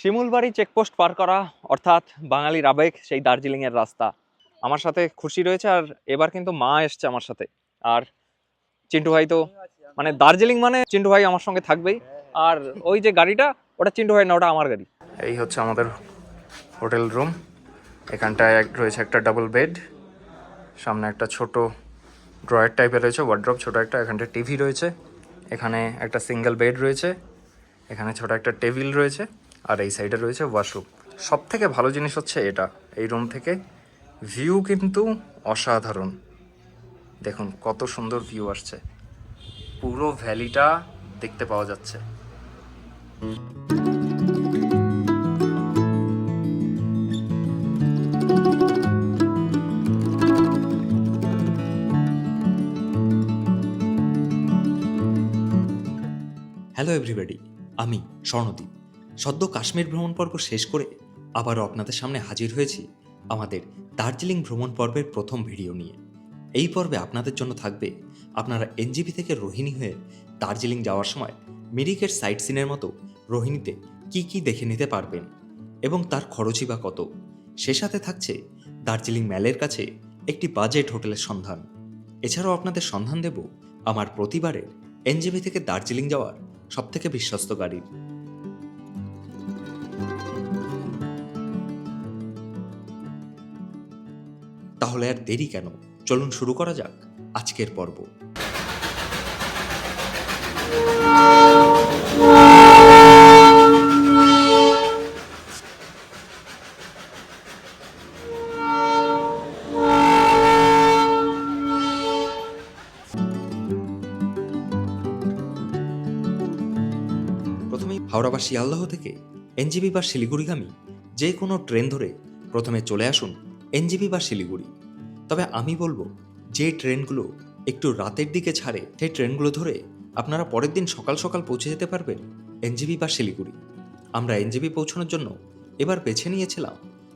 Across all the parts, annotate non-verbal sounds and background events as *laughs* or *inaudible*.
Shimulbari checkpost পার করা, অর্থাৎ বাঙালির আবেগ সেই দার্জিলিংয়ের রাস্তা। আমার সাথে খুশি রয়েছে আর এবার কিন্তু মা এসছে আমার সাথে। আর চিন্টু ভাই তো মানে দার্জিলিং মানে চিন্টু ভাই আমার সঙ্গে থাকবেই। আর ওই যে গাড়িটা, ওটা চিন্টু ভাই না, ওটা আমার গাড়ি। এই হচ্ছে আমাদের হোটেল রুম। এখানটায় রয়েছে একটা ডাবল বেড সামনে একটা ছোট ড্রয়ার টাইপের রয়েছে ওয়ার্ড্রপ ছোট একটা। এখানটা টিভি রয়েছে। এখানে একটা সিঙ্গেল বেড রয়েছে। এখানে ছোট একটা টেবিল রয়েছে। আর এই সাইডে রয়েছে ওয়াশরুম সব থেকে ভালো জিনিস হচ্ছে এটা। এই রুম থেকে ভিউ কিন্তু অসাধারণ। দেখুন, কত সুন্দর ভিউ আসছে। পুরো ভ্যালিটা দেখতে পাওয়া যাচ্ছে। হ্যালো এভরিবাডি আমি স্বর্ণদীপ। সদ্য কাশ্মীর ভ্রমণ পর্ব শেষ করে আবারও আপনাদের সামনে হাজির হয়েছি আমাদের দার্জিলিং ভ্রমণ পর্বের প্রথম ভিডিও নিয়ে। এই পর্বে আপনাদের জন্য থাকবে আপনারা এনজিপি থেকে রোহিণী হয়ে দার্জিলিং যাওয়ার সময় মিরিকের সাইট সিনের মতো রোহিণীতে কি কি দেখে নিতে পারবেন এবং তার খরচই বা কত। সে সাথে থাকছে দার্জিলিং ম্যালের কাছে একটি বাজেট হোটেলের সন্ধান। এছাড়াও আপনাদের সন্ধান দেব আমার প্রতিবারের এনজেপি থেকে দার্জিলিং যাওয়ার সবথেকে বিশ্বস্ত গাড়ির। তাহলে আর দেরি কেন? চলুন শুরু করা যাক আজকের পর্ব। প্রথমেই হাওড়া বা শিয়ালদহ থেকে এনজিবি বা শিলিগুড়িগামী যে কোনো ট্রেন ধরে প্রথমে চলে আসুন এনজিবি বা শিলিগুড়ি। তবে আমি বলব, যে ট্রেনগুলো একটু রাতের দিকে ছাড়ে, সেই ট্রেনগুলো ধরে আপনারা পরের দিন সকাল সকাল পৌঁছে যেতে পারবেন এনজিবি বা শিলিগুড়ি। আমরা এনজিবি পৌঁছানোর জন্য এবার বেছে নিয়েছিলাম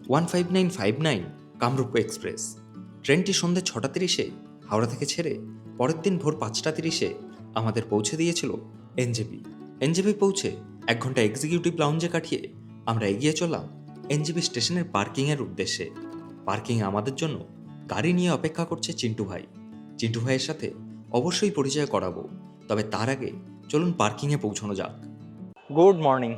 one five nine five nine Kamrup express. ট্রেনটি সন্ধ্যে ছটা তিরিশে হাওড়া থেকে ছেড়ে পরের দিন ভোর পাঁচটা তিরিশে আমাদের পৌঁছে দিয়েছিল এনজেপি। এনজেপি পৌঁছে এক ঘণ্টা এক্সিকিউটিভ লাউঞ্জে কাটিয়ে আমরা এগিয়ে চললাম এনজেপি স্টেশনের পার্কিংয়ের উদ্দেশ্যে। পার্কিংয়ে আমাদের জন্য গাড়ি নিয়ে অপেক্ষা করছে চিন্টু ভাই। চিন্টু ভাইয়ের সাথে অবশ্যই পরিচয় করাবো, তবে তার আগে চলুন পার্কিংয়ে পৌঁছানো যাক। Good morning.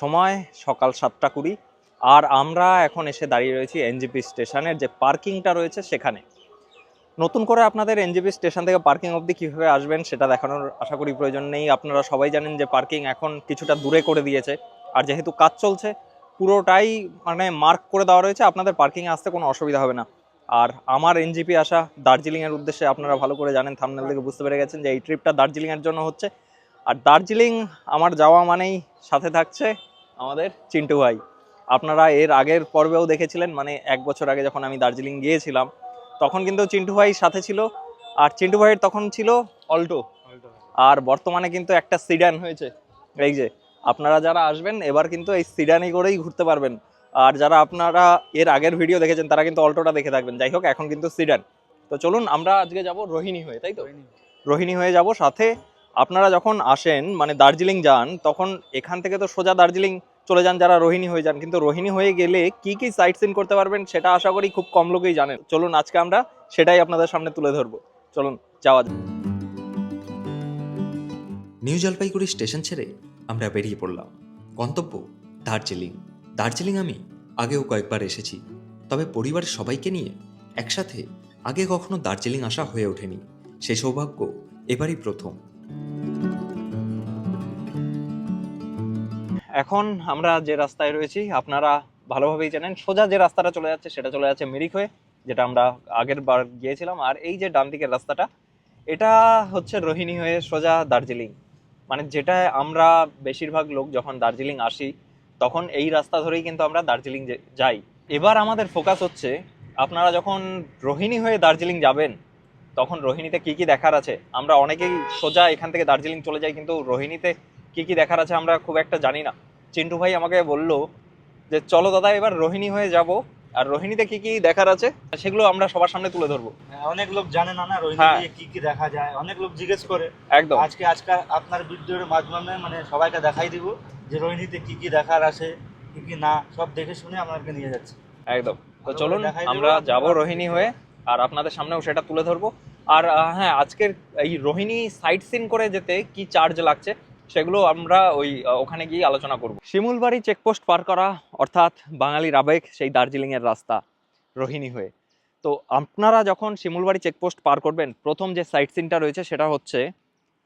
সময় সকাল সাতটা কুড়ি, আর আমরা এখন এসে দাঁড়িয়ে রয়েছি এনজিপি স্টেশনের যে পার্কিংটা রয়েছে সেখানে। নতুন করে আপনাদের এনজিপি স্টেশন থেকে পার্কিং অবধি কীভাবে আসবেন সেটা দেখানোর আশা করি প্রয়োজন নেই। আপনারা সবাই জানেন যে পার্কিং এখন কিছুটা দূরে করে দিয়েছে, আর যেহেতু কাজ চলছে পুরোটাই মানে মার্ক করে দেওয়া রয়েছে। আপনাদের পার্কিংয়ে আসতে কোনো অসুবিধা হবে না। আর আমার এনজিপি আসা দার্জিলিংয়ের উদ্দেশ্যে আপনারা ভালো করে জানেন থামনেল থেকে বুঝতে পেরে গেছেন যে এই ট্রিপটা দার্জিলিংয়ের জন্য হচ্ছে। আর দার্জিলিং আমার যাওয়া মানেই সাথে থাকছে আমাদের চিন্টু ভাই। আপনারা এর আগের পর্বেও দেখেছিলেন মানে এক বছর আগে যখন আমি দার্জিলিং গিয়েছিলাম তখন কিন্তু চিন্টু ভাই সাথে ছিল। আর চিন্টু ভাইয়ের তখন ছিল অল্টো। আর বর্তমানে কিন্তু একটা সিডান হয়েছে। এই যে আপনারা যারা আসবেন এবার কিন্তু এই সিডানি করেই ঘুরতে পারবেন। আর যারা আপনারা এর আগের ভিডিও দেখেছেন তারা কিন্তু অল্টোটা দেখে থাকবেন। যাই হোক এখন কিন্তু সিডান। তো চলুন আমরা আজকে যাব রোহিণী হয়ে তাই তো? রোহিণী হয়ে। যাব। সাথে আপনারা যখন আসেন মানে দার্জিলিং যান তখন এখান থেকে তো সোজা দার্জিলিং চলে যান যারা রোহিণী হয়ে যান। কিন্তু রোহিণী হয়ে গেলে কি কি সাইট সিন করতে পারবেন সেটা আশা করি খুব কম লোকেই জানেন। চলুন আজকে আমরা সেটাই আপনাদের সামনে তুলে ধরবো। চলুন যাওয়া যাক। নিউ জলপাইগুড়ি স্টেশন ছেড়ে আমরা বেরিয়ে পড়লাম। গন্তব্য দার্জিলিং। দার্জিলিং আমি আগেও কয়েকবার এসেছি। তবে পরিবারের সবাইকে নিয়ে একসাথে আগে কখনো দার্জিলিং আসা হয়ে ওঠেনি। সে সৌভাগ্য এবারই প্রথম। এখন আমরা যে রাস্তায় রয়েছি, আপনারা ভালোভাবেই জানেন, সোজা যে রাস্তাটা চলে যাচ্ছে সেটা চলে যাচ্ছে মিরিক হয়ে, যেটা আমরা আগের বার গিয়েছিলাম। আর এই যে ডান দিকের রাস্তাটা, এটা হচ্ছে রোহিণী হয়ে সোজা দার্জিলিং। মানে যেটা আমরা বেশিরভাগ লোক যখন দার্জিলিং আসি, তখন এই রাস্তা ধরেই কিন্তু আমরা দার্জিলিং যাই। এবার আমাদের ফোকাস হচ্ছে, আপনারা যখন রোহিণী হয়ে দার্জিলিং যাবেন, তখন রোহিণীতে কি কি দেখার আছে? আমরা অনেকেই সোজা এখান থেকে দার্জিলিং চলে যাই, কিন্তু রোহিণীতে কি কি দেখার আছে আমরা খুব একটা জানি না। চিন্টু ভাই আমাকে বলল যে, চলো দাদা, এবার রোহিণী হয়ে যাব। আর রোহিণীতে কি কি দেখার আছে? সেগুলো আমরা সবার সামনে তুলে ধরবো। হ্যাঁ, অনেক লোক জানে না না রোহিণী হ্যাঁ। কি কি দেখা যায়। অনেক লোক জিজ্ঞেস করে। একদম। আজকে আজকে আপনার ভিডিওর মাধ্যমে মানে সবাইকে দেখাই দিব যে রোহিণীতে কি কি দেখার আছে কি কি না সব দেখে শুনে আপনাদেরকে নিয়ে যাচ্ছে। একদম। তো চলুন আমরা যাব রোহিণী হয়ে আর আপনাদের সামনেও সেটা তুলে ধরবো। আর হ্যাঁ আজকের এই রোহিণী সাইট সিন করে যেতে কি চার্জ লাগছে? সেগুলো আমরা ওই ওখানে গিয়ে আলোচনা করব। শিমুলবাড়ি চেকপোস্ট পার করা, অর্থাৎ বাঙালির আবেগ সেই দার্জিলিং এর রাস্তা, রোহিণী হয়ে। তো আপনারা যখন শিমুলবাড়ি চেকপোস্ট পার করবেন, প্রথম যে সাইট সিনটা রয়েছে সেটা হচ্ছে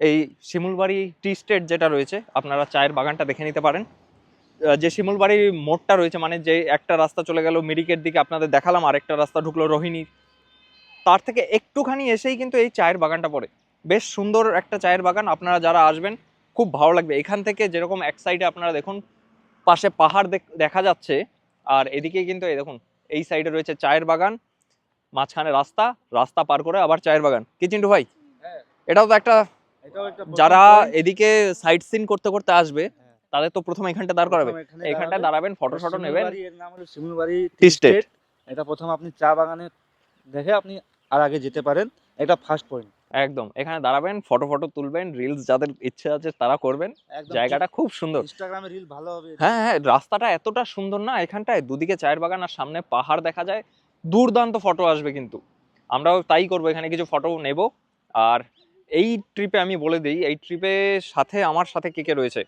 এই শিমুলবাড়ি টি স্টেট যেটা রয়েছে, আপনারা চায়ের বাগানটা দেখে নিতে পারেন। যে শিমুলবাড়ির মোড়টা রয়েছে মানে যে একটা রাস্তা চলে গেল, মিরিকের দিকে আপনাদের দেখালাম, আরেকটা রাস্তা ঢুকলো রোহিণীর তার থেকে একটুখানি এসেই কিন্তু এই চায়ের বাগানটা পড়ে। বেশ সুন্দর একটা চায়ের বাগান, আপনারা যারা আসবেন খুব ভালো লাগবে। এখান থেকে যেরকম এক সাইডে আপনারা দেখুন পাশে পাহাড় দেখ- যাচ্ছে। আর এদিকে কিন্তু এই দেখুন এই সাইডে রয়েছে চায়ের বাগান মাঝখানে রাস্তা রাস্তা পার করে আবার চায়ের বাগান। কি চিন্টু ভাই? হ্যাঁ। এটাও তো একটা যারা এদিকে সাইট সিন করতে করতে আসবে হ্যাঁ। তাদের তো প্রথম এখানটা দাঁড় করাবে। এখানটা দাঁড়াবেন ফটো ফটো নেবেন। এর নাম হলো Shimulbari tea tea estate. Estate এটা প্রথম আপনি চা বাগানে দেখে আপনি আর আগে যেতে পারেন। এটা ফার্স্ট পয়েন্ট একদম। এখানে দাঁড়াবেন ফটো ফটো তুলবেন রিলস যাদের ইচ্ছে আছে তারা করবেন। জায়গাটা খুব সুন্দর। ইনস্টাগ্রামে রিল ভালো হবে হ্যাঁ হ্যাঁ রাস্তাটা এতটা সুন্দর না এখানটায় দুদিকে চায়ের বাগান আর সামনে পাহাড় দেখা যায় দুর্দান্ত ফটো আসবে কিন্তু। আমরাও তাই করব এখানে কিছু ফটো নেব। আর এই ট্রিপে আমি বলে দিই এই ট্রিপে সাথে আমার সাথে কে কে রয়েছে?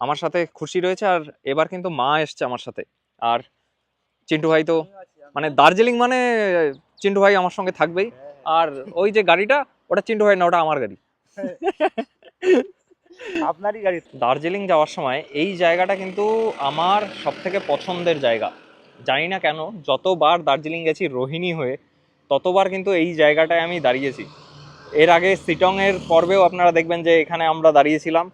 আমার সাথে খুশি রয়েছে আর এবার কিন্তু মা এসছে আমার সাথে। আর চিন্টু ভাই তো মানে দার্জিলিং মানে চিন্টু ভাই আমার সঙ্গে থাকবেই। আর ওই যে গাড়িটা ওটা চিন্টু ভাই না ওটা আমার গাড়ি। *laughs* আপনারই গাড়ি দার্জিলিং যাওয়ার সময় এই জায়গাটা কিন্তু আমার সব থেকে পছন্দের জায়গা। জানি না কেন যতবার দার্জিলিং গেছি রোহিণী হয়ে ততবার কিন্তু এই জায়গাটায় আমি দাঁড়িয়েছি। এর আগে সিটংয়ের পর্বেও আপনারা দেখবেন যে এখানে আমরা দাঁড়িয়েছিলাম।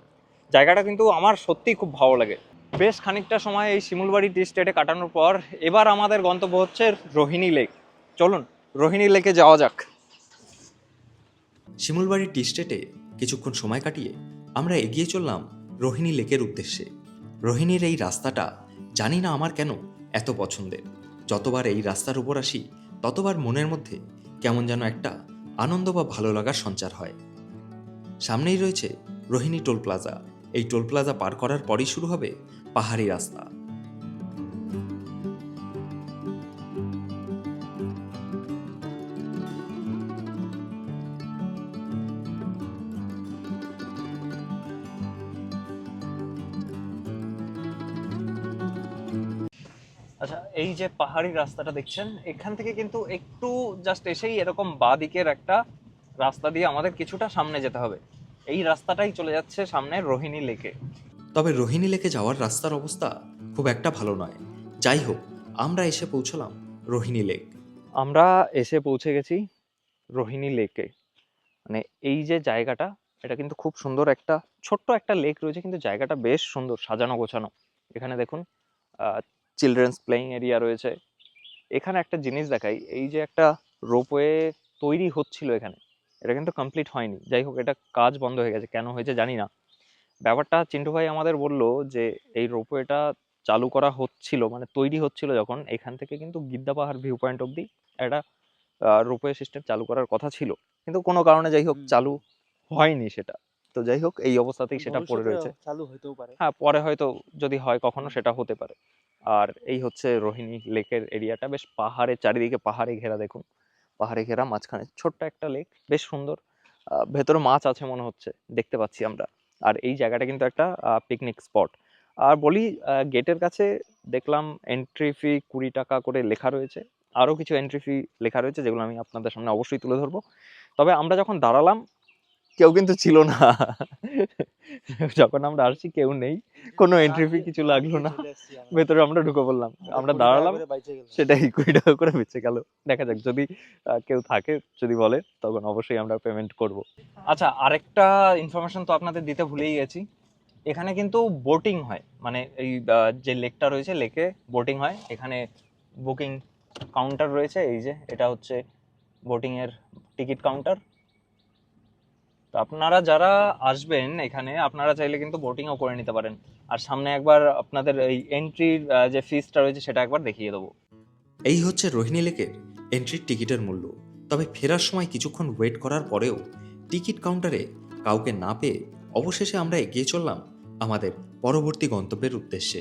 জায়গাটা কিন্তু আমার সত্যিই খুব ভালো লাগে। বেশ খানিকটা সময় এই শিমুলবাড়ি টি স্টেটে কাটানোর পর এবার আমাদের গন্তব্য হচ্ছে রোহিণী লেক। চলুন রোহিণী লেকে যাওয়া যাক। শিমুলবাড়ির টি স্টেটে কিছুক্ষণ সময় কাটিয়ে আমরা এগিয়ে চললাম রোহিণী লেকের উদ্দেশ্যে। রোহিণীর এই রাস্তাটা জানি না আমার কেন এত পছন্দের। যতবার এই রাস্তার উপর আসি, ততবার মনের মধ্যে কেমন যেন একটা আনন্দ বা ভালো লাগার সঞ্চার হয়। সামনেই রয়েছে রোহিণী টোল প্লাজা। এই টোল প্লাজা পার করার পরই শুরু হবে পাহাড়ি রাস্তা। যে পাহাড়ি রাস্তাটা দেখছেন এখান থেকে কিন্তু একটু জাস্ট এসেই এরকম বাঁ দিকের একটা রাস্তা দিয়ে আমাদের কিছুটা সামনে যেতে হবে। এই রাস্তাটাই চলে যাচ্ছে সামনে রোহিণী লেকে। তবে রোহিণী লেকে যাওয়ার রাস্তার অবস্থা খুব একটা ভালো নয়। যাই হোক আমরা এসে পৌঁছলাম রোহিণী লেক। আমরা এসে পৌঁছে গেছি রোহিণী লেকে। মানে এই যে জায়গাটা এটা কিন্তু খুব সুন্দর একটা ছোট্ট একটা লেক রয়েছে কিন্তু জায়গাটা বেশ সুন্দর সাজানো গোছানো। এখানে দেখুন চিলড্রেন্স প্লেইং এরিয়া রয়েছে। এখানে একটা জিনিস দেখাই এই যে একটা রোপওয়ে তৈরি হচ্ছিল এখানে এটা কিন্তু কমপ্লিট হয়নি। যাই হোক এটা কাজ বন্ধ হয়ে গেছে কেন হয়েছে জানি না। ব্যাপারটা চিন্টু ভাই আমাদের বলল যে এই রোপওয়েটা চালু করা হচ্ছিল মানে তৈরি হচ্ছিল যখন এখান থেকে কিন্তু গিদ্দা পাহাড় ভিউ পয়েন্ট অব্দি একটা রোপওয়ে সিস্টেম চালু করার কথা ছিল। কিন্তু কোনো কারণে যাই হোক চালু হয়নি সেটা। তো যাই হোক এই অবস্থাতেই সেটা পড়ে রয়েছে। চালু হতেও পারে। হ্যাঁ পরে হয়তো যদি হয় কখনো সেটা হতে পারে। আর এই হচ্ছে রোহিণী লেকের এরিয়াটা। বেশ পাহাড়ের চারিদিকে পাহাড়ে ঘেরা দেখুন। পাহাড়ে ঘেরা, মাঝখানে ছোট্ট একটা লেক, বেশ সুন্দর। ভেতরে মাছ আছে মনে হচ্ছে, দেখতে পাচ্ছি আমরা। আর এই জায়গাটা কিন্তু একটা পিকনিক স্পট আর বলি গেটের কাছে দেখলাম এন্ট্রি ফি কুড়ি টাকা করে লেখা রয়েছে। আরও কিছু এন্ট্রি ফি লেখা রয়েছে, যেগুলো আমি আপনাদের সামনে অবশ্যই তুলে ধরবো। তবে আমরা যখন দাঁড়ালাম কেউ কিন্তু ছিল না। যখন আমরা আসছি কেউ নেই। কোনো এন্ট্রি ফি কিছু লাগল না। ভেতরে আমরা ঢুকে পড়লাম। আমরা দাঁড়ালাম সেটাই কুড়ি টাকা করে বেঁচে গেল। দেখা যাক যদি কেউ থাকে যদি বলে তখন অবশ্যই আমরা পেমেন্ট করব। আচ্ছা আরেকটা ইনফরমেশন তো আপনাদের দিতে ভুলেই গেছি। এখানে কিন্তু বোটিং হয়। মানে এই যে লেকটা রয়েছে লেকে বোটিং হয়। এখানে বুকিং কাউন্টার রয়েছে। এই যে এটা হচ্ছে বোটিংয়ের টিকিট কাউন্টার আপনারা যারা আসবেন এখানে, আপনারা চাইলে কিন্তু বোটিংও করে নিতে পারেন। আর সামনে একবার আপনাদের এই এন্ট্রির যে ফিসটা রয়েছে সেটা একবার দেখিয়ে দেবো। এই হচ্ছে রোহিণী লেকের এন্ট্রির টিকিটের মূল্য। তবে ফেরার সময় কিছুক্ষণ ওয়েট করার পরেও টিকিট কাউন্টারে কাউকে না পেয়ে অবশেষে আমরা এগিয়ে চললাম আমাদের পরবর্তী গন্তব্যের উদ্দেশ্যে।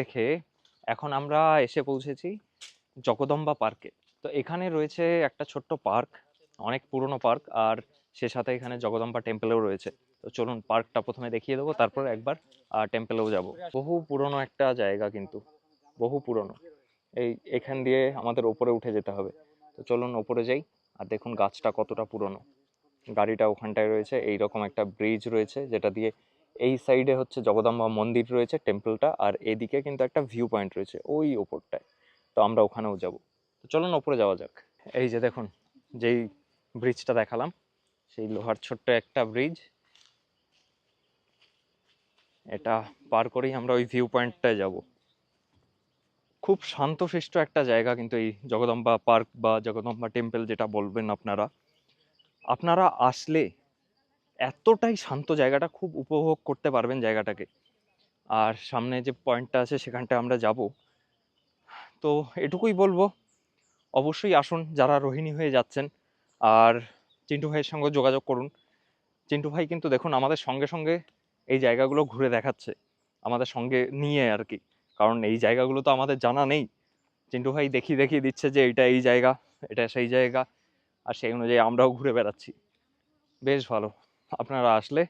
দেখে এখন আমরা এসে পৌঁছেছি জগদম্বা পার্কে। তো এখানে রয়েছে একটা ছোট্ট পার্ক, অনেক পুরনো পার্ক, আর সে সাথে এখানে জগদম্বা টেম্পলেও রয়েছে। তো চলুন পার্কটা প্রথমে দেখিয়ে দেবো, তারপর একবার টেম্পলেও যাব। বহু পুরনো একটা জায়গা কিন্তু, বহু পুরনো। এই এখান দিয়ে আমাদের ওপরে উঠে যেতে হবে। তো চলুন ওপরে যাই, আর দেখুন গাছটা কতটা পুরনো। গাড়িটা ওখানটায় রয়েছে এই রকম একটা ব্রিজ রয়েছে, যেটা দিয়ে এই সাইডে হচ্ছে জগদম্বা মন্দির রয়েছে টেম্পলটা আর এদিকে কিন্তু একটা ভিউ পয়েন্ট রয়েছে ওই ওপরটায়। তো আমরা ওখানেও যাব। তো চলুন ওপরে যাওয়া যাক। এই যে দেখুন, যেই ব্রিজটা দেখালাম, সেই লোহার ছোট্ট একটা ব্রিজ এটা পার করেই আমরা ওই ভিউ পয়েন্টটায় যাব। খুব শান্তশিষ্ট একটা জায়গা কিন্তু এই জগদম্বা পার্ক বা জগদম্বা টেম্পল যেটা বলবেন আপনারা। আপনারা আসলে এতটাই শান্ত জায়গাটা খুব উপভোগ করতে পারবেন জায়গাটাকে। আর সামনে যে পয়েন্টটা আছে সেখানটায় আমরা যাব। তো এটুকুই বলব, অবশ্যই আসুন যারা রোহিণী হয়ে যাচ্ছেন। আর চিন্টু ভাইয়ের সঙ্গে যোগাযোগ করুন। চিন্টু ভাই কিন্তু দেখুন আমাদের সঙ্গে সঙ্গে এই জায়গাগুলো ঘুরে দেখাচ্ছে, আমাদের সঙ্গে নিয়ে আর কি। কারণ এই জায়গাগুলো তো আমাদের জানা নেই। চিন্টু ভাই দেখিয়ে দেখিয়ে দিচ্ছে যে এটা এই জায়গা, এটা সেই জায়গা, আর সেই অনুযায়ী আমরাও ঘুরে বেড়াচ্ছি। বেশ ভালো। আপনারা আসলে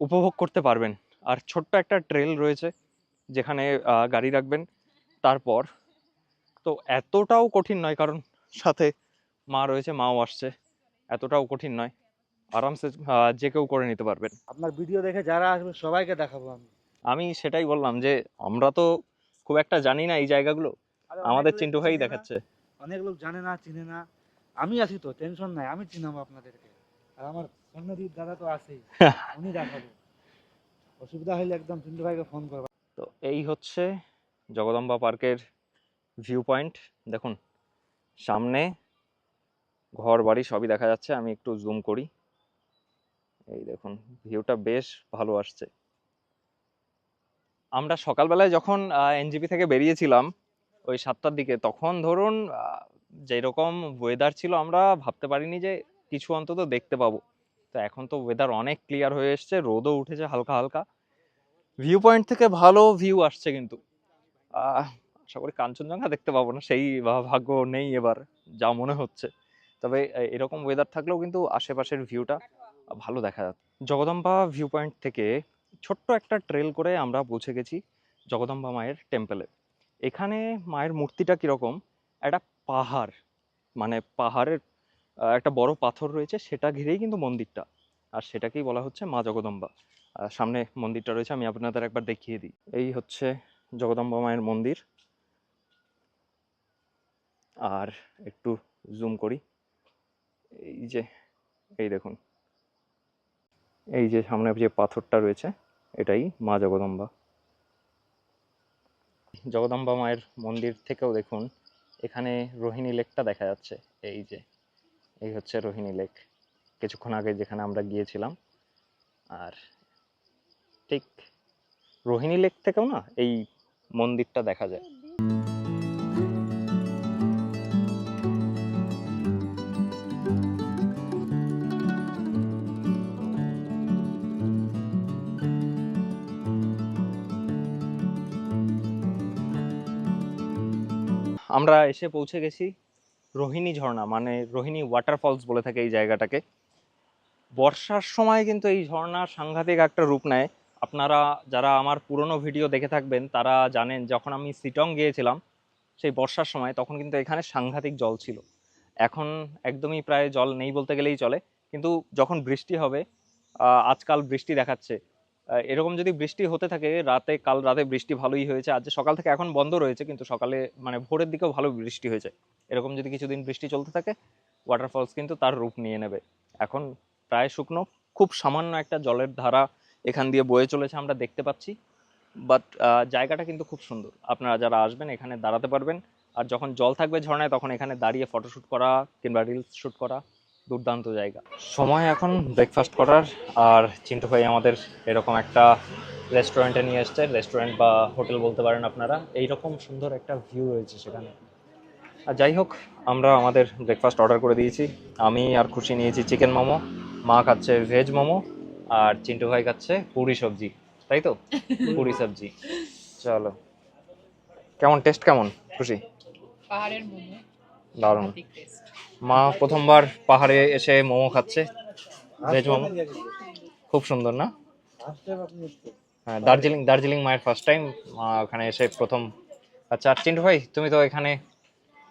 উপভোগ করতে পারবেন। আর ছোট্ট একটা ট্রেল রয়েছে যেখানে গাড়ি রাখবেন তারপর। তো এতটাও কঠিন নয় কারণ সাথে মা রয়েছে মাও আসছে এতটাও কঠিন নয়। আরামসে যে কেউ করে নিতে পারবেন। আপনার ভিডিও দেখে যারা আসবে সবাইকে দেখাবো আমি। আমি সেটাই বললাম যে আমরা তো খুব একটা জানি না এই জায়গাগুলো। আমাদের চিন্টু ভাই দেখাচ্ছে। অনেক লোক জানে না চিনে না। আমি আছি তো টেনশন নাই আমি চিনাবো আপনাদেরকে। আর আমার দাদা তো আছেই *laughs* উনি দেখাবো। অসুবিধা হলে একদম ভাইকে ফোন করব। তো এই হচ্ছে জগদম্বা পার্কের ভিউ পয়েন্ট দেখুন সামনে ঘর বাড়ি সবই দেখা যাচ্ছে আমি একটু জুম করি। এই দেখুন ভিউটা বেশ ভালো আসছে। আমরা সকালবেলায় যখন এনজিপি থেকে বেরিয়েছিলাম ওই সাতটার দিকে তখন ধরুন যেরকম ওয়েদার ছিল আমরা ভাবতে পারিনি যে কিছু অন্তত দেখতে পাবো। তো এখন তো ওয়েদার অনেক ক্লিয়ার হয়ে এসছে, রোদও উঠেছে হালকা হালকা। ভিউ পয়েন্ট থেকে ভালো ভিউ আসছে কিন্তু। আশা করি কাঞ্চনজঙ্ঘা দেখতে পাবো না, সেই ভাগ্য নেই এবার, যা মনে হচ্ছে। তবে এরকম ওয়েদার থাকলেও কিন্তু আশেপাশের ভিউটা ভালো দেখা যাচ্ছে। জগদম্বা ভিউ পয়েন্ট থেকে ছোট্ট একটা ট্রেল করে আমরা পৌঁছে গেছি জগদম্বা মায়ের টেম্পলে এখানে মায়ের মূর্তিটা কীরকম? একটা পাহাড় মানে পাহাড়ের একটা বড় পাথর রয়েছে, সেটা ঘিরেই কিন্তু মন্দিরটা। আর সেটাকেই বলা হচ্ছে মা জগদম্বা। সামনে মন্দিরটা রয়েছে, আমি আপনাদের একবার দেখিয়ে দিই। এই হচ্ছে জগদম্বা মায়ের মন্দির। আর একটু জুম করি। এই যে, এই দেখুন। এই যে সামনে যে পাথরটা রয়েছে, এটাই মা জগদম্বা। জগদম্বা মায়ের মন্দির থেকেও দেখুন, এখানে রোহিণী লেকটা দেখা যাচ্ছে। এই যে এই হচ্ছে রোহিণী লেক। কিছুক্ষণ আগে যেখানে আমরা গিয়েছিলাম। আর ঠিক রোহিণী লেক থেকেও না, এই মন্দিরটা দেখা যায়। আমরা এসে পৌঁছে গেছি রোহিণী ঝর্ণা মানে রোহিণী ওয়াটারফলস বলে থাকে এই জায়গাটাকে। বর্ষার সময় কিন্তু এই ঝর্ণা সাংঘাতিক একটা রূপ নেয়। আপনারা যারা আমার পুরনো ভিডিও দেখে থাকবেন, তারা জানেন যখন আমি সিটং গিয়েছিলাম, সেই বর্ষার সময় তখন কিন্তু এখানে সাংঘাতিক জল ছিল। এখন একদমই প্রায় জল নেই বলতে গেলেই চলে। কিন্তু যখন বৃষ্টি হবে আজকাল বৃষ্টি দেখাচ্ছে এরকম যদি বৃষ্টি হতে থাকে, রাতে, কাল রাতে বৃষ্টি ভালোই হয়েছে। আজ সকাল থেকে এখন বন্ধ রয়েছে, কিন্তু সকালে মানে ভোরের দিকেও ভালো বৃষ্টি হয়েছে। এরকম যদি কিছুদিন বৃষ্টি চলতে থাকে ওয়াটারফলস কিন্তু তার রূপ নিয়ে নেবে। এখন প্রায় শুকনো, খুব সামান্য একটা জলের ধারা এখান দিয়ে বয়ে চলেছে আমরা দেখতে পাচ্ছি। বাট জায়গাটা কিন্তু খুব সুন্দর। আপনারা যারা আসবেন, এখানে দাঁড়াতে পারবেন। আর যখন জল থাকবে ঝর্ণায়, তখন এখানে দাঁড়িয়ে ফটোশ্যুট করা কিংবা রিলস শ্যুট করা দুর্দান্ত জায়গা। সময় এখন ব্রেকফাস্ট করার আর চিন্টু ভাই আমাদের এরকম একটা রেস্টুরেন্টে নিয়ে এসছে। রেস্টুরেন্ট বা হোটেল বলতে পারেন আপনারা। এইরকম সুন্দর একটা ভিউ রয়েছে সেখানে। আর যাই হোক আমরা আমাদের ব্রেকফাস্ট অর্ডার করে দিয়েছি। আমি আর খুশি নিয়েছি চিকেন মোমো মা খাচ্ছে ভেজ মোমো আর চিন্টু ভাই খাচ্ছে পুরি সবজি। তাই তো? *laughs* পুরি সবজি। চলো। কেমন? টেস্ট কেমন? খুশি? পাহাড়ের মোমো। দারুণ। মা প্রথমবার পাহাড়ে এসে মোমো খাচ্ছে। ভেজ মোমো? খুব সুন্দর না? হ্যাঁ দার্জিলিং দার্জিলিং মায়ের ফার্স্ট টাইম মা ওখানে এসে প্রথম। আচ্ছা আর চিন্টু ভাই তুমি তো এখানে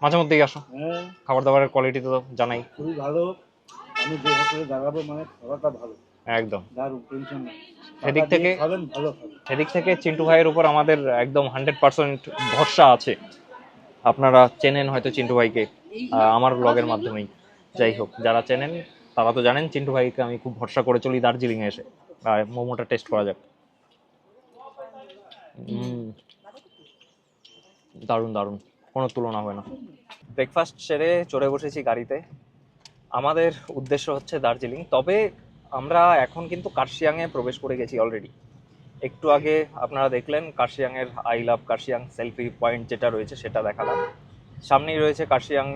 মাঝে মধ্যেই আসো। হ্যাঁ। খাবার দাবারের কোয়ালিটি তো জানাই। খুবই ভালো। আমি যে হোটেলে দাঁড়াবো মানে খাবারটা ভালো। একদম। দারুণ টেনশন সেদিক থেকে- সেদিক থেকে চিন্টু ভাইয়ের উপর আমাদের একদম হান্ড্রেড পার্সেন্ট ভরসা আছে। আপনারা চেনেন হয়তো চিন্টু ভাইকে। আমার ব্লগের মাধ্যমেই। যাই হোক যারা চেনেন তারা তো জানেন চিন্টু ভাইকে আমি খুব ভরসা করে চলি দার্জিলিংয়ে এসে। আর মোমোটা টেস্ট করা যাক। উম, দারুণ দারুণ। কোনো তুলনা হয় না। ব্রেকফাস্ট সেরে চড়ে বসেছি গাড়িতে। আমাদের উদ্দেশ্য হচ্ছে দার্জিলিং। তবে আমরা এখন কিন্তু কার্শিয়াংয়ে প্রবেশ করে গেছি অলরেডি একটু আগে আপনারা দেখলেন কার্শিয়াংয়ের I love Kurseong selfie point যেটা রয়েছে সেটা দেখালাম। সামনেই রয়েছে কার্শিয়াং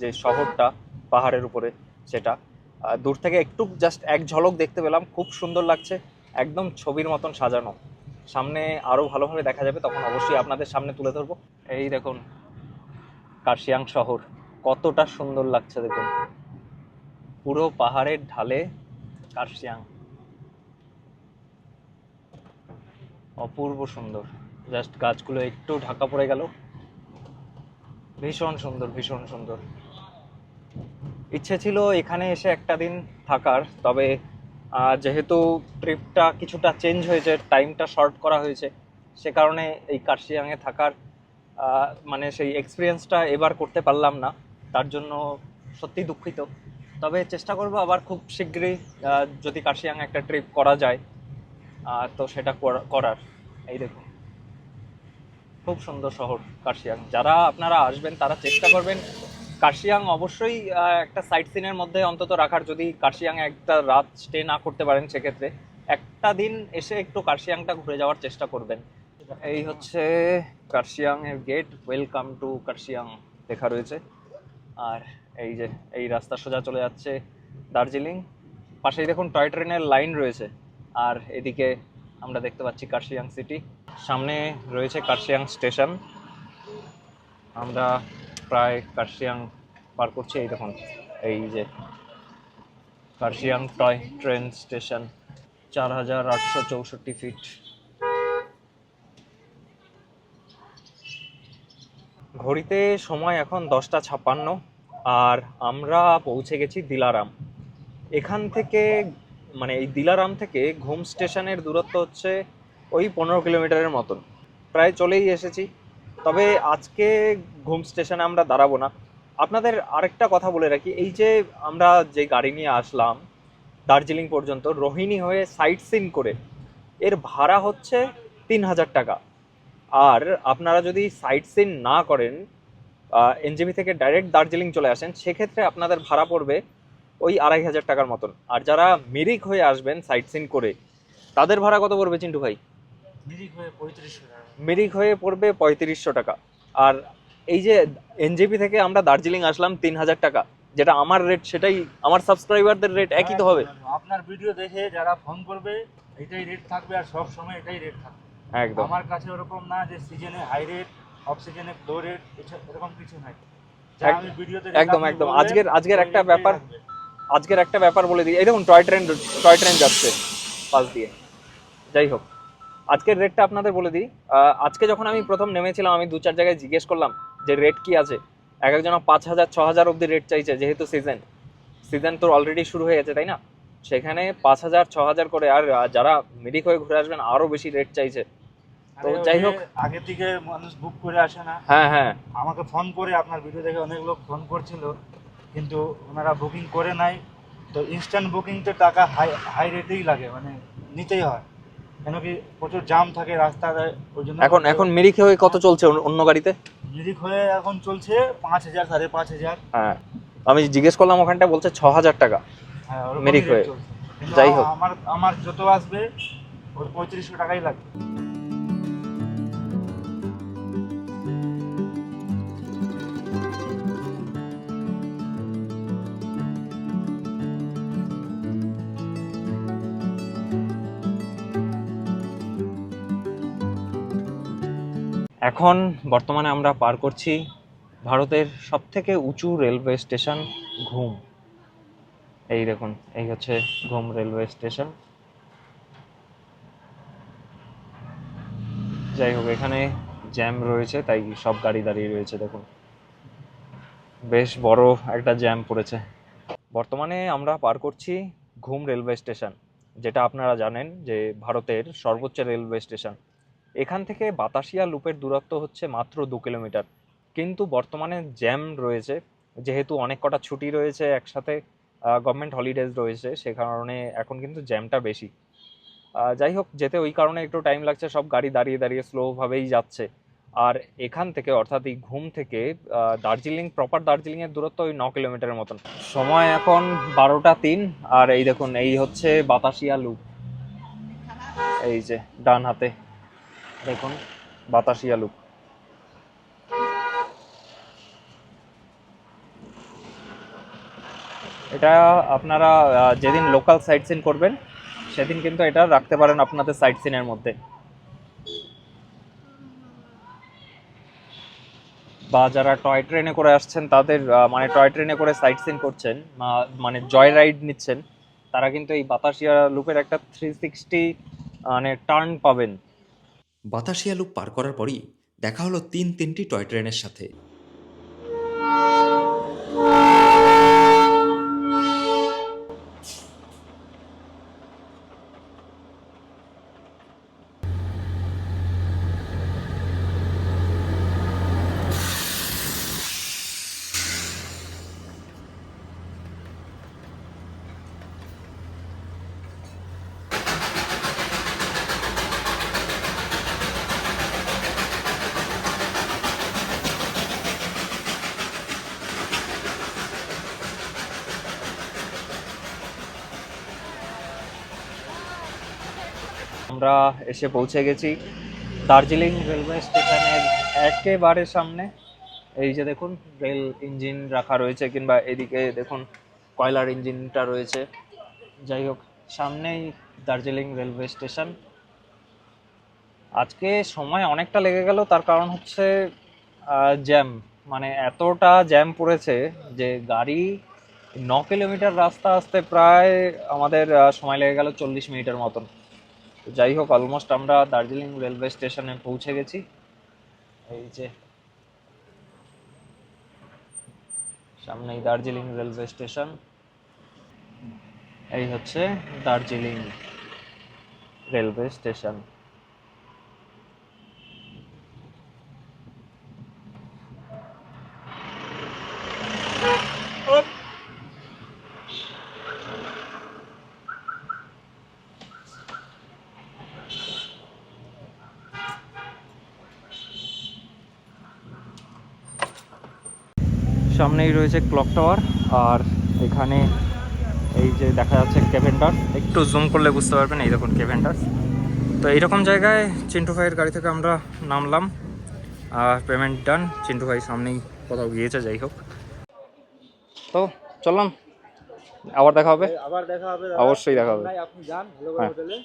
যে শহরটা, পাহাড়ের উপরে সেটা। দূর থেকে একটু জাস্ট এক ঝলক দেখতে পেলাম, খুব সুন্দর লাগছে, একদম ছবির মতন সাজানো। সামনে আরও ভালোভাবে দেখা যাবে, তখন অবশ্যই আপনাদের সামনে তুলে ধরবো। এই দেখুন, কার্শিয়াং শহর, কতটা সুন্দর লাগছে দেখুন। পুরো পাহাড়ের ঢালে কার্শিয়াং। অপূর্ব সুন্দর। জাস্ট গাছগুলো একটু ঢাকা পড়ে গেল। ভীষণ সুন্দর ভীষণ সুন্দর। ইচ্ছে ছিল এখানে এসে একটা দিন থাকার, তবে যেহেতু ট্রিপটা কিছুটা চেঞ্জ হয়েছে টাইমটা শর্ট করা হয়েছে, সে কারণে এই কার্শিয়াংয়ে থাকার মানে সেই এক্সপিরিয়েন্সটা এবার করতে পারলাম না, তার জন্য সত্যি দুঃখিত। তবে চেষ্টা করব আবার খুব শীঘ্রই যদি কার্শিয়াং একটা ট্রিপ করা যায় তো সেটা করা- করার। এই দেখুন। খুব সুন্দর শহর কার্শিয়াং। যারা আপনারা আসবেন, তারা চেষ্টা করবেন। কার্শিয়াং অবশ্যই একটা সাইট সিনের মধ্যে অন্তত রাখার। যদি কার্শিয়াং একটা রাত স্টে না করতে পারেন, সেক্ষেত্রে একটা দিন এসে একটু কার্শিয়াংটা ঘুরে যাওয়ার চেষ্টা করবেন। এই হচ্ছে কার্শিয়াং এর গেট ওয়েলকাম টু কার্শিয়াং লেখা রয়েছে। আর এই যে, এই রাস্তা সোজা চলে যাচ্ছে দার্জিলিং। পাশেই দেখুন, টয় ট্রেনের লাইন রয়েছে। আর এদিকে আমরা দেখতে পাচ্ছি কার্শিয়াং সিটি। সামনে রয়েছে কার্শিয়াং স্টেশন। আমরা প্রায় কার্শিয়াং পার করছি এই দেখুন, এই যে কার্শিয়াং টয় ট্রেন স্টেশন, চার হাজার আটশো চৌষট্টি ফিট। ঘড়িতে সময় এখন দশটা ছাপ্পান্ন, আর আমরা পৌঁছে গেছি দিলারাম। এখান থেকে মানে এই দিলারাম থেকে ঘুম স্টেশনের দূরত্ব হচ্ছে ওই পনেরো কিলোমিটারের মতন। প্রায় চলেই এসেছি। তবে আজকে ঘুম স্টেশনে আমরা দাঁড়াবো না। আপনাদের আরেকটা কথা বলে রাখি, এই যে আমরা যে গাড়ি নিয়ে আসলাম, দার্জিলিং পর্যন্ত, রোহিণী হয়ে সাইট সিন করে, এর ভাড়া হচ্ছে তিন হাজার টাকা। আর আপনারা যদি সাইট সিন না করেন এনজিবি থেকে ডাইরেক্ট দার্জিলিং চলে আসেন, সেক্ষেত্রে আপনাদের ভাড়া পড়বে ওই আড়াই হাজার টাকার মতন। আর যারা মিরিক হয়ে আসবেন সাইট সিন করে তাদের ভাড়া কত পড়বে চিন্টু ভাই? মিরিক হয়ে পড়বে পঁয়ত্রিশশো টাকা। আর এই যে এনজেপি থেকে আমরা দার্জিলিং আসলাম তিন হাজার টাকা যেটা আমার রেট সেটাই আমার সাবস্ক্রাইবারদের রেট একই তো হবে। আপনার ভিডিও দেখে যারা ফোন করবে এটাই রেট থাকবে আর সব সময় এটাই রেট থাকবে। একদম। আমার কাছে ওরকম না যে সিজনে হাই রেট অফ সিজনে লো রেট এরকম কিছু নাই। একদম, একদম। আজকের- আজকের একটা ব্যাপার- আজকের একটা ব্যাপার বলে দিই। এই দেখুন টয় ট্রেন টয় ট্রেন যাচ্ছে পাশ দিয়ে। যাই হোক আজকের রেটটা আপনাদের বলে দিই। আজকে যখন আমি প্রথম নেমেছিলাম আমি দু চার জায়গায় জিজ্ঞেস করলাম যে রেট কি আছে। এক একজন পাঁচ হাজার ছ হাজার অব্দি রেট চাইছে যেহেতু সিজন সিজন তো অলরেডি শুরু হয়ে গেছে তাই না? সেখানে পাঁচ হাজার ছ হাজার করে আর যারা মিডিক হয়ে ঘুরে আসবেন আরও বেশি রেট চাইছে। তো যাই হোক। আগে থেকে মানুষ বুক করে আসে না। হ্যাঁ হ্যাঁ। আমাকে ফোন করে আপনার ভিডিও দেখে অনেক লোক ফোন করছিল। কিন্তু ওনারা বুকিং করে নাই তো ইনস্ট্যান্ট বুকিং তো টাকা হাই হাই রেটেই লাগে মানে নিতেই হয়। কেন কি প্রচুর জাম থাকে রাস্তায় ওই জন্য এখন এখন মিরিক হয়ে কত চলছে অন্য- গাড়িতে? মিরিক হয়ে এখন চলছে পাঁচ হাজার সাড়ে পাঁচ হাজার। হ্যাঁ। আমি জিজ্ঞেস করলাম ওখানটা বলছে ছ হাজার টাকা। হ্যাঁ মিরিক হয়ে। যাই হোক। আমার আমার যত আসবে ওই পঁয়ত্রিশশো টাকাই লাগবে। এখন বর্তমানে আমরা পার করছি ভারতের সবথেকে উঁচু রেলওয়ে স্টেশন ঘুম। এই দেখুন, এই হচ্ছে ঘুম রেলওয়ে স্টেশন। যাই হোক, এখানে জ্যাম রয়েছে, তাই সব গাড়ি দাঁড়িয়ে রয়েছে, দেখুন। বেশ বড় একটা জ্যাম পড়েছে। বর্তমানে আমরা পার করছি ঘুম রেলওয়ে স্টেশন, যেটা আপনারা জানেন যে ভারতের সর্বোচ্চ রেলওয়ে স্টেশন। এখান থেকে বাতাসিয়া লুপের দূরত্ব হচ্ছে মাত্র দু কিলোমিটার। কিন্তু বর্তমানে জ্যাম রয়েছে, যেহেতু অনেক কটা ছুটি রয়েছে একসাথে গভর্নমেন্ট হলিডেজ রয়েছে, সে কারণে এখন কিন্তু জ্যামটা বেশি। যাই হোক, যেতে ওই কারণে একটু টাইম লাগছে, সব গাড়ি দাঁড়িয়ে দাঁড়িয়ে স্লোভাবেই যাচ্ছে। আর এখান থেকে, অর্থাৎ এই ঘুম থেকে দার্জিলিং প্রপার দার্জিলিংয়ের দূরত্ব ওই ন কিলোমিটারের মতন। সময় এখন বারোটা তিন, আর এই দেখুন, এই হচ্ছে বাতাসিয়া লুপ এই যে, ডান হাতে। দেখুন বাতাসিয়া লুপ এটা আপনারা যেদিন লোকাল সাইট সিন করবেন, সেদিন কিন্তু এটা রাখতে পারেন আপনাদের সাইট সিনের মধ্যে। বা যারা টয় ট্রেনে করে আসছেন, তাদের মানে টয় ট্রেনে করে সাইট সিন করছেন মানে জয় রাইড নিচ্ছেন, তারা কিন্তু এই বাতাসিয়া লুপের একটা থ্রি সিক্সটি মানে টার্ন পাবেন। বাতাসিয়া লুপ পার করার পরই দেখা হলো তিন তিনটি টয় ট্রেনের সাথে। আমরা এসে পৌঁছে গেছি। দার্জিলিং রেলওয়ে স্টেশনের একেবারে সামনে। এই যে দেখুন, রেল ইঞ্জিন রাখা রয়েছে কিংবা এদিকে দেখুন, কয়লার ইঞ্জিনটা রয়েছে। যাই হোক, সামনেই দার্জিলিং রেলওয়ে স্টেশন। আজকে সময় অনেকটা লেগে গেল, তার কারণ হচ্ছে জ্যাম। মানে এতটা জ্যাম পড়েছে যে গাড়ি ন কিলোমিটার রাস্তা আসতে প্রায় আমাদের সময় লেগে গেল চল্লিশ মিনিটের মতন। যাই হোক অলমোস্ট আমরা দার্জিলিং রেলওয়ে স্টেশনে পৌঁছে গেছি। এই যে সামনেই দার্জিলিং রেলওয়ে স্টেশন এই হচ্ছে দার্জিলিং রেলওয়ে স্টেশন সামনেই রয়েছে ক্লক টাওয়ার আর এখানে এই যে দেখা যাচ্ছে কেভেন্টার একটু জুম করলে বুঝতে পারবেন এই দেখুন কেভেন্টার তো এইরকম জায়গায় চিন্টু ভাইয়ের গাড়ি থেকে আমরা নামলাম আর পেমেন্ট ডান চিন্টু ভাই সামনেই কোথাও গিয়েছে যাই হোক। তো চললাম আবার দেখা হবে? আবার দেখা হবে অবশ্যই দেখা হবে। আপনি যান হ্যাঁ। হোটেলে।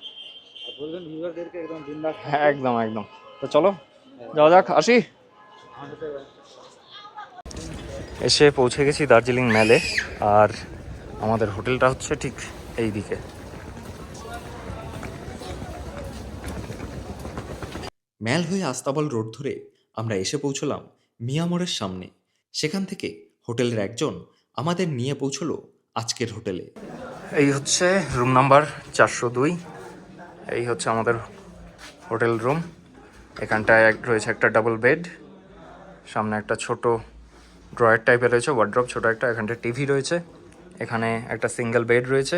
বলবেন ভিউয়ারদেরকে একদম বিন্দাস। হ্যাঁ একদম একদম। তো চলো যাওয়া যাক আসি। এসে পৌঁছে গেছি দার্জিলিং মেলে আর আমাদের হোটেলটা হচ্ছে ঠিক এই দিকে ম্যাল হয়ে আস্তাবল রোড ধরে আমরা এসে পৌঁছলাম মিয়ামোড়ের সামনে। সেখান থেকে হোটেলের একজন আমাদের নিয়ে পৌঁছলো আজকের হোটেলে। এই হচ্ছে রুম নাম্বার চারশো দুই। এই হচ্ছে আমাদের হোটেল রুম। এখানটায় রয়েছে একটা ডাবল বেড সামনে একটা ছোট ড্রয়ার টাইপের রয়েছে ওয়ার্ড্রপ ছোট একটা, এখানটা টিভি রয়েছে, এখানে একটা সিঙ্গেল বেড রয়েছে,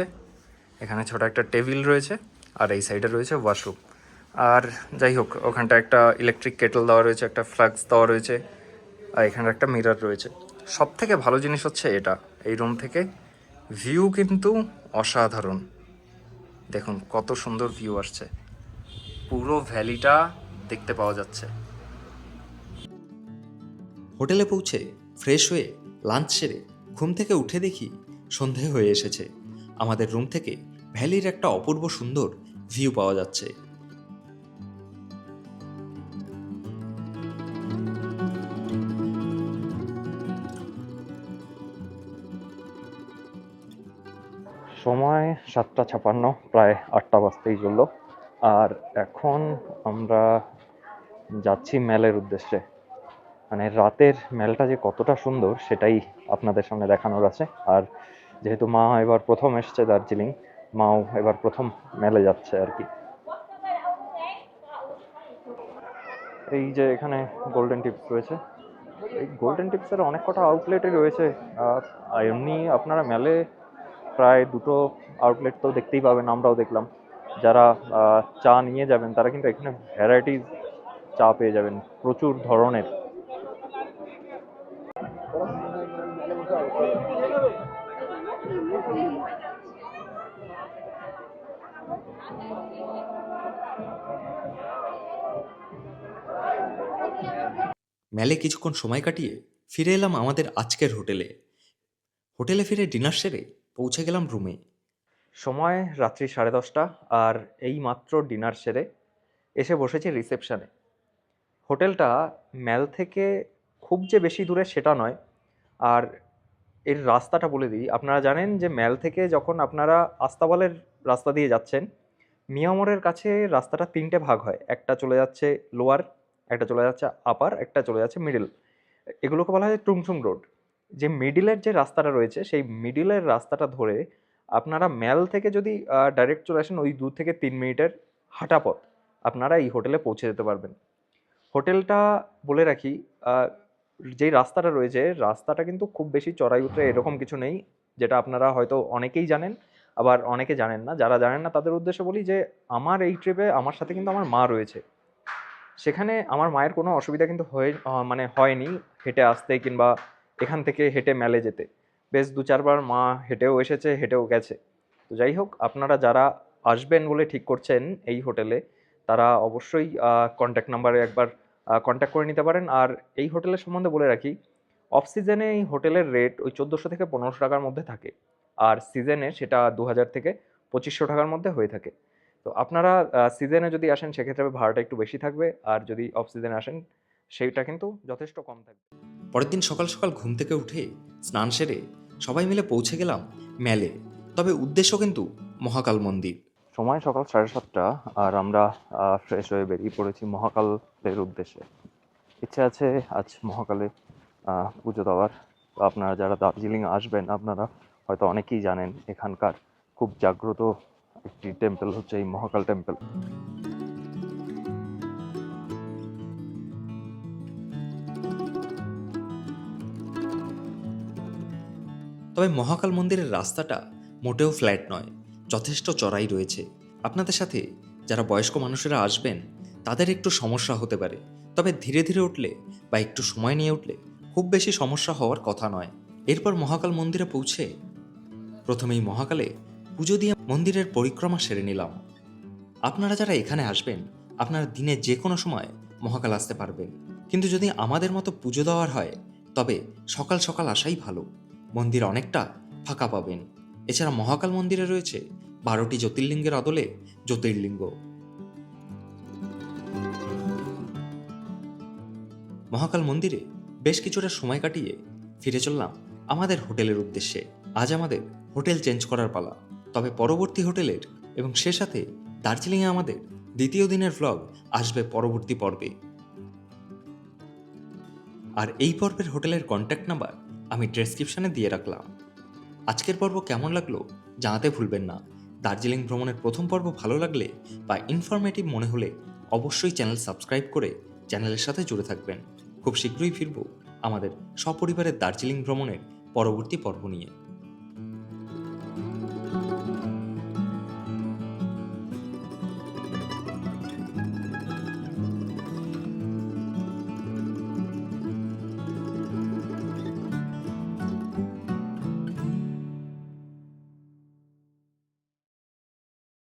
এখানে ছোট একটা টেবিল রয়েছে, আর এই সাইডে রয়েছে ওয়াশরুম আর যাই হোক, ওখানটা একটা ইলেকট্রিক কেটল দেওয়া রয়েছে, একটা ফ্লাক্স দেওয়া রয়েছে, আর এখানে একটা মিরর রয়েছে। সব থেকে ভালো জিনিস হচ্ছে এটা, এই রুম থেকে ভিউ কিন্তু অসাধারণ। দেখুন, কত সুন্দর ভিউ আসছে। পুরো ভ্যালিটা দেখতে পাওয়া যাচ্ছে। হোটেলে পৌঁছে ফ্রেশ হয়ে লাঞ্চ সেরে ঘুম থেকে উঠে দেখি সন্ধে হয়ে এসেছে। আমাদের রুম থেকে ভ্যালির একটা অপূর্ব সুন্দর ভিউ পাওয়া যাচ্ছে। সময় সাতটা ছাপান্ন, প্রায় আটটা বাজতেই চলল। আর এখন আমরা যাচ্ছি মেলের উদ্দেশ্যে। মানে রাতের মেলটা যে কতটা সুন্দর সেটাই আপনাদের সামনে দেখানোর আছে। আর যেহেতু মা এবার প্রথম এসছে দার্জিলিং, মাও এবার প্রথম মেলে যাচ্ছে আর কি। এই যে এখানে গোল্ডেন টিপস রয়েছে। এই গোল্ডেন টিপসের অনেক কটা আউটলেটই রয়েছে। আর এমনি আপনারা মেলে প্রায় দুটো আউটলেট তো দেখতেই পাবেন, আমরাও দেখলাম। যারা চা নিয়ে যাবেন, তারা কিন্তু এখানে ভ্যারাইটিস চা পেয়ে যাবেন। প্রচুর ধরনের। মেলে কিছুক্ষণ সময় কাটিয়ে ফিরে এলাম আমাদের আজকের হোটেলে। হোটেলে ফিরে ডিনার সেরে পৌঁছে গেলাম রুমে সময় রাত্রি সাড়ে দশটা আর এই মাত্র ডিনার সেরে এসে বসেছি রিসেপশনে হোটেলটা ম্যাল থেকে খুব যে বেশি দূরে সেটা নয়। আর এর রাস্তাটা বলে দিই, আপনারা জানেন যে ম্যাল থেকে যখন আপনারা আস্তাবলের রাস্তা দিয়ে যাচ্ছেন মিয়ামোড়ের কাছে রাস্তাটা তিনটে ভাগ হয়। একটা চলে যাচ্ছে লোয়ার একটা চলে যাচ্ছে আপার একটা চলে যাচ্ছে মিডিল এগুলোকে বলা হয় টুংসুং রোড যে মিডিলের যে রাস্তাটা রয়েছে, সেই মিডিলের রাস্তাটা ধরে আপনারা ম্যাল থেকে যদি ডাইরেক্ট চলে আসেন, ওই দু থেকে তিন মিনিটের হাঁটা পথ, আপনারা এই হোটেলে পৌঁছে যেতে পারবেন। হোটেলটা বলে রাখি যেই রাস্তাটা রয়েছে, রাস্তাটা কিন্তু খুব বেশি চড়াই উতরে এরকম কিছু নেই, যেটা আপনারা হয়তো অনেকেই জানেন। আবার অনেকে জানেন না, যারা জানেন না তাদের উদ্দেশ্যে বলি যে আমার এই ট্রিপে আমার সাথে কিন্তু আমার মা রয়েছে। সেখানে আমার মায়ের কোনো অসুবিধা কিন্তু হয়ে মানে হয়নি হেঁটে আসতে কিংবা এখান থেকে হেঁটে মেলে যেতে। বেশ দু চারবার মা হেঁটেও এসেছে, হেঁটেও গেছে। তো যাই হোক, আপনারা যারা আসবেন বলে ঠিক করছেন এই হোটেলে তারা অবশ্যই কন্ট্যাক্ট নাম্বারে একবার কন্ট্যাক্ট করে নিতে পারেন। আর এই হোটেলের সম্বন্ধে বলে রাখি অফ সিজনে এই হোটেলের রেট ওই চোদ্দোশো থেকে পনেরোশো টাকার মধ্যে থাকে। আর সিজনে সেটা দু হাজার থেকে পঁচিশশো টাকার মধ্যে হয়ে থাকে। তো আপনারা সিজনে যদি আসেন সেক্ষেত্রে ভাড়াটা একটু বেশি থাকবে। আর যদি অফ সিজনে আসেন সেইটা কিন্তু যথেষ্ট কম থাকবে। পরের দিন সকাল সকাল ঘুম থেকে উঠে স্নান সেরে সবাই মিলে পৌঁছে গেলাম মেলে। তবে উদ্দেশ্য কিন্তু মহাকাল মন্দির। সময় সকাল সাড়ে সাতটা আর আমরা ফ্রেশ হয়ে বেরিয়ে পড়েছি মহাকালের উদ্দেশ্যে। ইচ্ছে আছে আজ মহাকালে পুজো দেওয়ার। আপনারা যারা দার্জিলিং আসবেন আপনারা হয়তো অনেকেই জানেন এখানকার খুব জাগ্রত একটি টেম্পল হচ্ছে এই মহাকাল টেম্পল। তবে মহাকাল মন্দিরের রাস্তাটা মোটেও ফ্ল্যাট নয়, যথেষ্ট চড়াই রয়েছে। আপনাদের সাথে যারা বয়স্ক মানুষেরা আসবেন, তাদের একটু সমস্যা হতে পারে। তবে ধীরে ধীরে উঠলে বা একটু সময় নিয়ে উঠলে খুব বেশি সমস্যা হওয়ার কথা নয়। এরপর মহাকাল মন্দিরে পৌঁছে প্রথমেই মহাকালে পুজো দিয়ে মন্দিরের পরিক্রমা সেরে নিলাম। আপনারা যারা এখানে আসবেন, আপনারা দিনে যে কোনো সময় মহাকাল আসতে পারবেন। কিন্তু যদি আমাদের মতো পুজো দেওয়ার হয়, তবে সকাল সকাল আসাই ভালো। মন্দির অনেকটা ফাঁকা পাবেন। এছাড়া মহাকাল মন্দিরে রয়েছে বারোটি জ্যোতির্লিঙ্গের আদলে জ্যোতির্লিঙ্গ। মহাকাল মন্দিরে বেশ কিছুটা সময় কাটিয়ে ফিরে চললাম আমাদের হোটেলের উদ্দেশ্যে। আজ আমাদের হোটেল চেঞ্জ করার পালা। তবে পরবর্তী হোটেলের এবং সে সাথে দার্জিলিংয়ে আমাদের দ্বিতীয় দিনের ভ্লগ আসবে পরবর্তী পর্বে। আর এই পর্বের হোটেলের কন্ট্যাক্ট নাম্বার আমি ডেসক্রিপশনে দিয়ে রাখলাম। আজকের পর্ব কেমন লাগল জানাতে ভুলবেন না। দার্জিলিং ভ্রমণের প্রথম পর্ব ভালো লাগলে বা ইনফরমেটিভ মনে হলে অবশ্যই চ্যানেল সাবস্ক্রাইব করে চ্যানেলের সাথে জুড়ে থাকবেন। খুব শীঘ্রই ফিরব আমাদের সপরিবারের দার্জিলিং ভ্রমণের পরবর্তী পর্ব নিয়ে।